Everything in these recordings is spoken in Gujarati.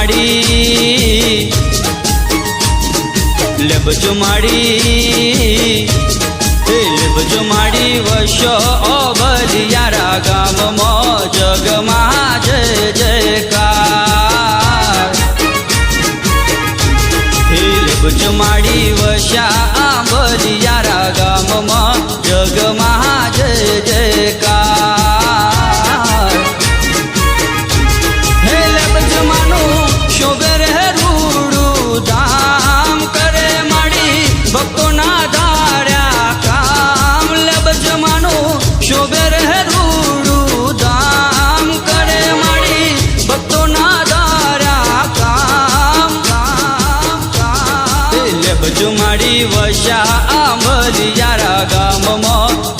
માડી. લેબજો માડી. લેબજો માડી વશો અબલિયારા ગામમાં કામ હે લેબજો માડી વશા આંબલિયારા ગામમાં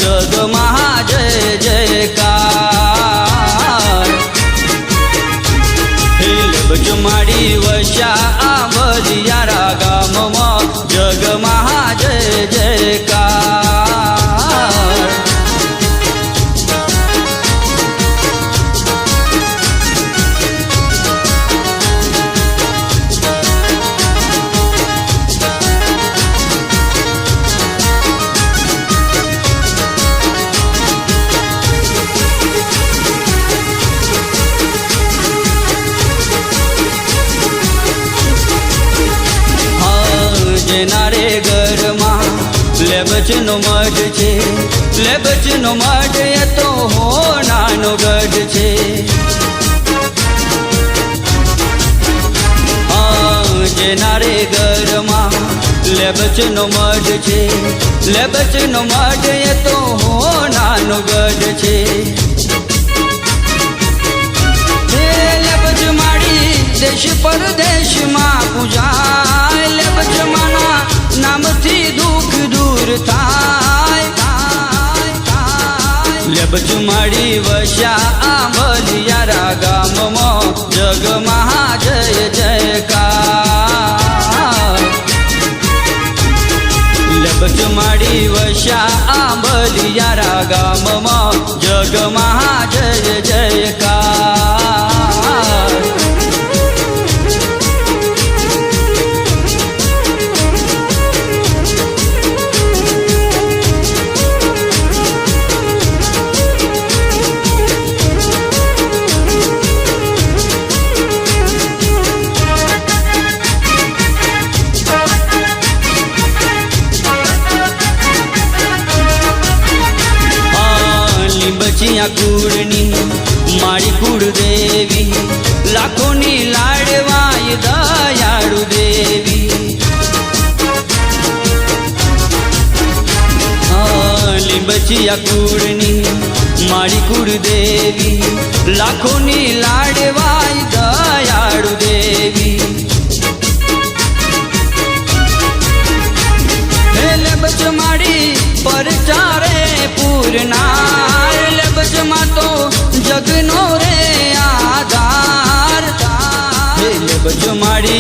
લેબચનો મઢ એ તો હોનાનો ગઢ છે. જેના ઘરમાં લેબચનો મઢ છે. લેબચનો મઢ એ તો હોનાનો ગઢ છે. લેબજ માડી દેશ પરદેશમાં પૂજાય થાય. લેબજ માડી વશા આંબલિયારા ગામમાં. મહા જય જયકાર. લેબજ માડી વશા આંબલિયારા ગામમાં. મહા જય જયકાર. લીંબચિયા કુળની મારી કુળ દેવી, લાખોની લાડવાય દયાળુ દેવી. લીંબચિયા કુળની મારી કુળ દેવી, લાખોની લાડવાય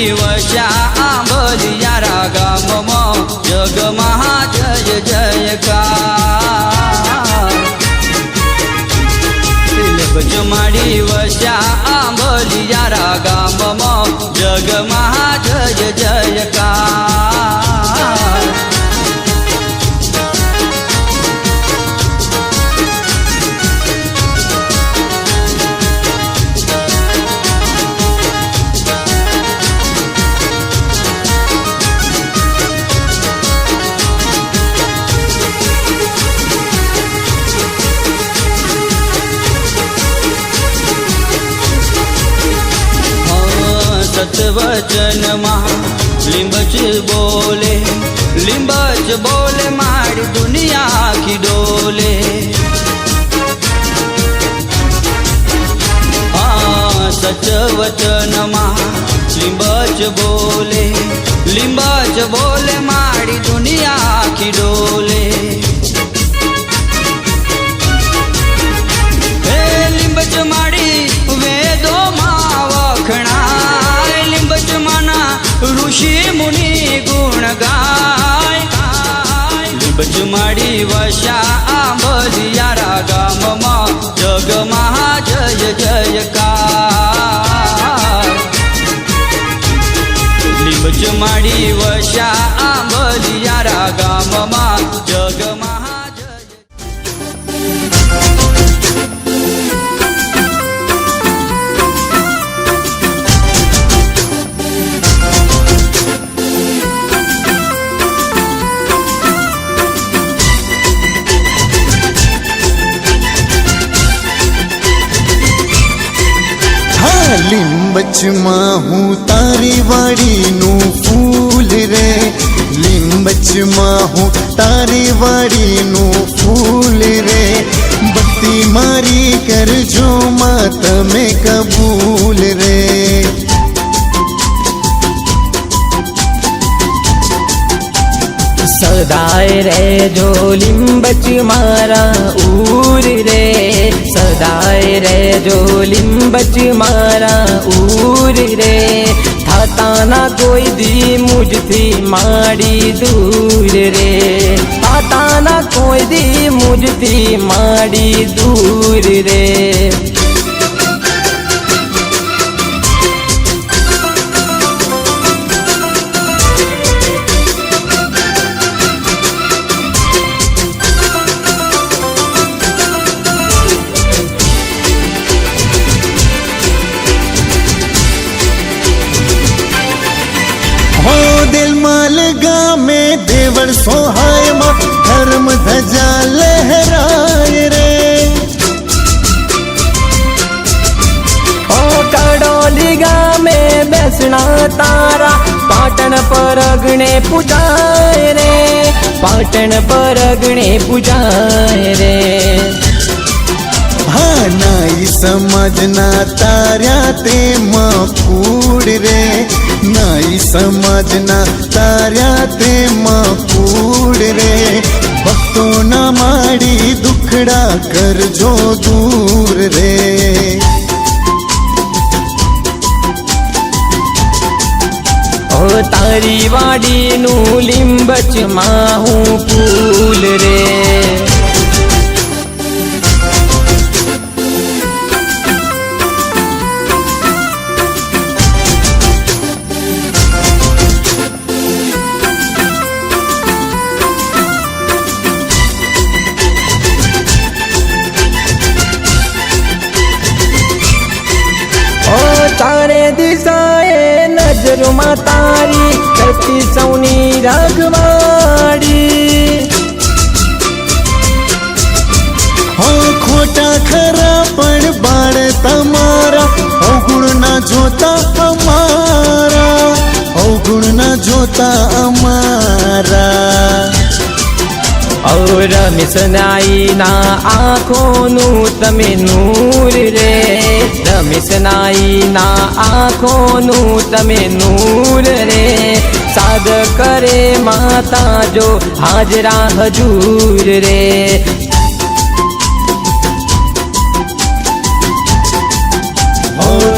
માડી વશા આંબલિયારા ગામમાં જગમાં જય જયકાર લેબજ માડી વશા આંબલિયારા ગામમાં જગમાં હા, સતવચનમાં લીંબચ બોલે લીંબચ બોલે મારી દુનિયા આખી ડોલે. હા સચવચનમાં લીંબચ બોલે લીંબચ બોલે મારી વશા આંબલિયારા ગામમાં જગમાં જય જયકાર. નિમજ માડી વશા આંબલિયારા ગામમાં જગમાં લીંબચમાં હું તારી વાડીનું ફૂલ રે. લીંબચમાં હું તારી વાડીનું ફૂલ રે. ભક્તિ મારી કરજો માં, તમે કબૂલ સદાય રે જો લીંબચ મારા ઉર રે સદાય રે જો લીંબચ મારા ઉર રે થાતાના કોઈ દી મુજથી માડી દૂર રે થાતાના કોઈ દી મુજથી માડી દૂર રે બેસણા તારા. પાટણ પરગણે પૂજાય રે. પાટણ પરગણે પૂજાય રે. હા, નાઈ સમાજના તાર્યા તેમાં કૂડ રે. નાઈ સમાજના તાર્યા તેમાં કૂડ રે. ભક્તોના માડી દુખડા કરજો દૂર રે. તારી વાડીનું લીંબચમાં હું ફૂલ રે. ચારે દિશાએ નજરમાં તારી કરતી સૌની રાગવાડી હો ખોટા ખરા પણ બાળ તમારા. અવગુણ ના જોતા અમારા. અવગુણ ના જોતા અમારા. ઔર મિસનાઈના આંખોનું તમે નૂર રે. રમિસનાઈના આંખોનું તમે નૂર રે. સાદ કરે માતા જો હાજરા હજૂર રે.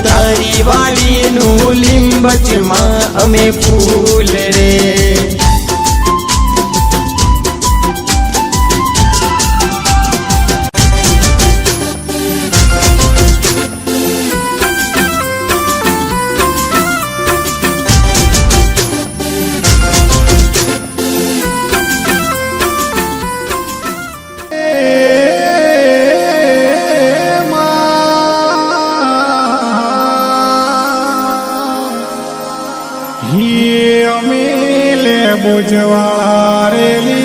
તારી વાડીનું લીંબચમાં અમે ફૂલ રે. હી